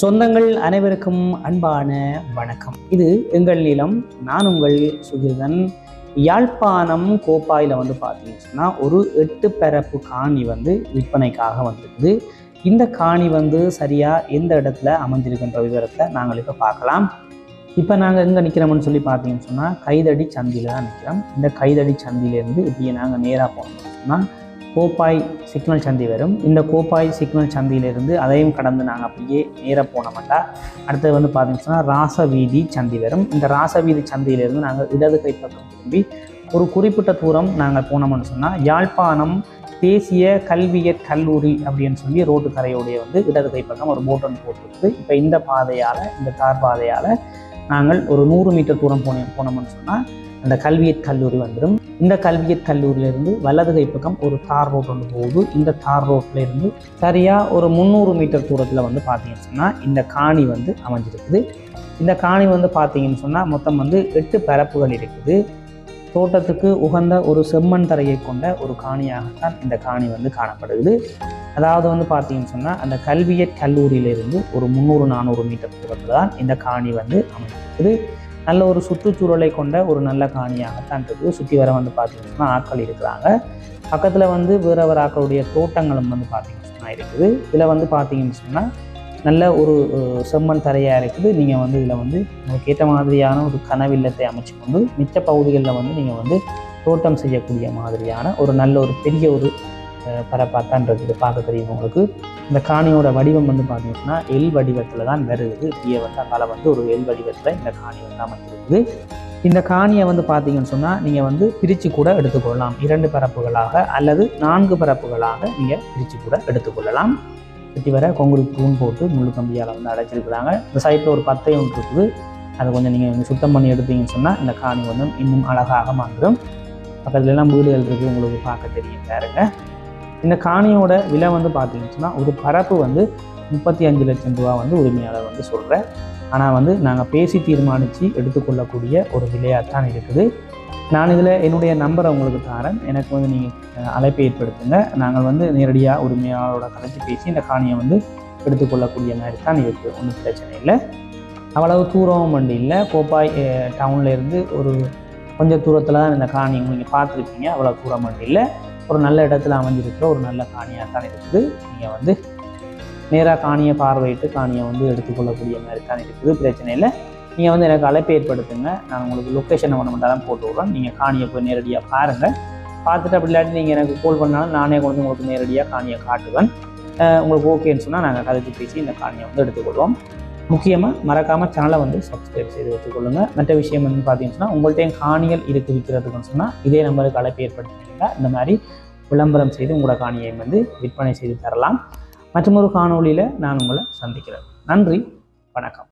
சொந்தங்கள் அனைவருக்கும் அன்பான வணக்கம். இது எங்கள் நிலம் நான் உங்கள் சுகிர்தன். யாழ்ப்பாணம் கோப்பாயில் வந்து பார்த்தீங்கன்னு சொன்னால் ஒரு எட்டு பரப்பு காணி வந்து விற்பனைக்காக வந்திருக்குது. இந்த காணி வந்து சரியாக எந்த இடத்துல அமைஞ்சிருக்குன்ற விவரத்தை நாங்கள் இப்போ பார்க்கலாம். இப்போ நாங்கள் எங்கே நிற்கிறோம்னு சொல்லி பார்த்தீங்கன்னு சொன்னால் கைதடி சந்தியில் தான் நிற்கிறோம் இந்த கைதடி சந்தியிலேருந்து இப்படியே நாங்கள் நேராக போனோம்னு சொன்னால் கோப்பாய் சிக்னல் சந்தி வரும். இந்த கோப்பாய் சிக்னல் சந்தியிலிருந்து அதையும் கடந்து நாங்கள் அப்படியே நேராக போனோம்டா அடுத்தது வந்து பார்த்தீங்கன்னு சொன்னால் ராசவீதி சந்தி வரும். இந்த ராசவீதி சந்தியிலிருந்து நாங்கள் இடது கைப்பக்கம் திரும்பி ஒரு குறிப்பிட்ட தூரம் நாங்கள் போனோம்னு சொன்னால் யாழ்ப்பாணம் தேசிய கல்வியற் கல்லூரி அப்படின்னு சொல்லி ரோட்டு கரையோடைய வந்து இடது கைப்பக்கம் ஒரு போட்டன் போட்டுருக்கு இப்போ இந்த பாதையால் இந்த தார் பாதையால் நாங்கள் ஒரு நூறு மீட்டர் தூரம் போன போனோம்னு சொன்னால் அந்த கல்வியற் கல்லூரி வந்துடும் இந்த கல்வியற் கல்லூரியிலிருந்து வலது கை பக்கம் ஒரு தார் ரோட் ஒன்று போகுது. இந்த தார் ரோட்லேருந்து சரியாக ஒரு முந்நூறு மீட்டர் தூரத்தில் வந்து பார்த்தீங்கன்னு சொன்னால் இந்த காணி வந்து அமைஞ்சிருக்குது. இந்த காணி வந்து பார்த்தீங்கன்னு சொன்னால் மொத்தம் வந்து எட்டு பரப்புகள் இருக்குது. தோட்டத்துக்கு உகந்த ஒரு செம்மண் தரையை கொண்ட ஒரு காணியாகத்தான் இந்த காணி வந்து காணப்படுது அதாவது வந்து பார்த்தீங்கன்னு சொன்னால் அந்த கல்வியற் கல்லூரியிலிருந்து ஒரு முந்நூறு நானூறு மீட்டர் தூரத்தில் தான் இந்த காணி வந்து அமைஞ்சிருக்குது நல்ல ஒரு சுற்றுச்சூழலை கொண்ட ஒரு நல்ல காணியாகத்தான் இருக்குது. சுற்றி வர வந்து பார்த்தீங்கன்னு சொன்னால் ஆட்கள் இருக்கிறாங்க. பக்கத்தில் வந்து வேற வேறு ஆக்களுடைய தோட்டங்களும் வந்து பார்த்தீங்கன்னா இருக்குது. இதில் வந்து பார்த்தீங்கன்னு சொன்னால் நல்ல ஒரு செம்மண் தரையாக இருக்குது. நீங்கள் வந்து இதில் வந்து உங்களுக்கு ஏற்ற மாதிரியான ஒரு கனவில்லத்தை அமைச்சு கொண்டு மிச்ச பகுதிகளில் வந்து நீங்கள் வந்து தோட்டம் செய்யக்கூடிய மாதிரியான ஒரு நல்ல ஒரு பெரிய ஒரு பரப்பாக இருக்குது பார்க்க தெரியும் உங்களுக்கு. இந்த காணியோட வடிவம் வந்து பார்த்தீங்கன்னா எல் வடிவத்தில் தான் வருது. பிய வந்து அங்கால வந்து ஒரு எல் வடிவத்தில் இந்த காணி வந்து அமைஞ்சிருக்குது இந்த காணியை வந்து பார்த்தீங்கன்னு சொன்னால் நீங்கள் வந்து பிரித்து கூட எடுத்துக்கொள்ளலாம். இரண்டு பரப்புகளாக அல்லது நான்கு பரப்புகளாக நீங்கள் பிரித்து கூட எடுத்துக்கொள்ளலாம். சுற்றி வர கொங்குரி தூண் போட்டு முள்ளு கம்பியால் வந்து அடைச்சிருக்கிறாங்க. இந்த சைட்டில் ஒரு பத்தை ஒன்று இருக்குது. அதை கொஞ்சம் நீங்கள் சுத்தம் பண்ணி எடுத்தீங்கன்னு சொன்னால் இந்த காணி வந்து இன்னும் அழகாக மாறிடும் பக்கத்துலலாம் வீடுகள் இருக்குது உங்களுக்கு பார்க்க தெரியும். பாருங்கள் இந்த காணியோட விலை வந்து பார்த்தீங்கன்னா ஒரு பரப்பு வந்து முப்பத்தி அஞ்சு லட்சம் ரூபா வந்து உரிமையாளர் வந்து சொல்கிறேன் ஆனால் வந்து நாங்கள் பேசி தீர்மானித்து எடுத்துக்கொள்ளக்கூடிய ஒரு விலையாக தான் இருக்குது. நான் இதில் என்னுடைய நம்பரை உங்களுக்கு தரேன். எனக்கு வந்து நீங்கள் அழைப்பை ஏற்படுத்துங்க. நாங்கள் வந்து நேரடியாக உரிமையாளரோட கலைச்சி பேசி இந்த காணியை வந்து எடுத்துக்கொள்ளக்கூடிய மாதிரி தான் இருக்குது ஒன்றும் பிரச்சனை இல்லை. அவ்வளவு தூரம் வண்டி இல்லை. கோப்பாய் டவுன்லேருந்து ஒரு கொஞ்சம் தூரத்தில் தான் இந்த காணி நீங்கள் பார்த்துருப்பீங்க. அவ்வளோ தூரம் வண்டி இல்லை. ஒரு நல்ல இடத்துல அமைஞ்சிருக்கிற ஒரு நல்ல காணியாக தான் இருக்குது. நீங்கள் வந்து நேராக காணியை பார்வையிட்டு காணியை வந்து எடுத்துக்கொள்ளக்கூடிய மாதிரி தான் இருக்குது. பிரச்சனை இல்லை. நீங்கள் வந்து எனக்கு அழைப்பு ஏற்படுத்துங்க. நான் உங்களுக்கு லொக்கேஷன் ஒன்று மட்டும் தான் போட்டு விட்றேன் நீங்கள் காணியை போய் நேரடியாக பாருங்கள் பார்த்துட்டு அப்படி இல்லாட்டி நீங்கள் எனக்கு கால் பண்ணாலும் நானே கொண்டு உங்களுக்கு நேரடியாக காணியை காட்டுவேன். உங்களுக்கு ஓகேன்னு சொன்னால் நாங்கள் கதைச்சு பேசி இந்த காணியை வந்து எடுத்துக்கொள்வோம். முக்கியமாக மறக்காமல் சேனலை வந்து சப்ஸ்கிரைப் செய்து வச்சுக்கொள்ளுங்கள் மற்ற விஷயம் வந்து பார்த்தீங்கன்னா உங்கள்கிட்ட காணிகள் இருக்கு விற்கிறதுக்குன்னு சொன்னால் இதே நம்பருக்கு அழைப்பு ஏற்படுத்தினீங்கன்னா இந்த மாதிரி விளம்பரம் செய்து உங்களோட காணியை வந்து விற்பனை செய்து தரலாம். மற்றொரு காணொளியில் நான் உங்களை சந்திக்கிறேன். நன்றி வணக்கம்.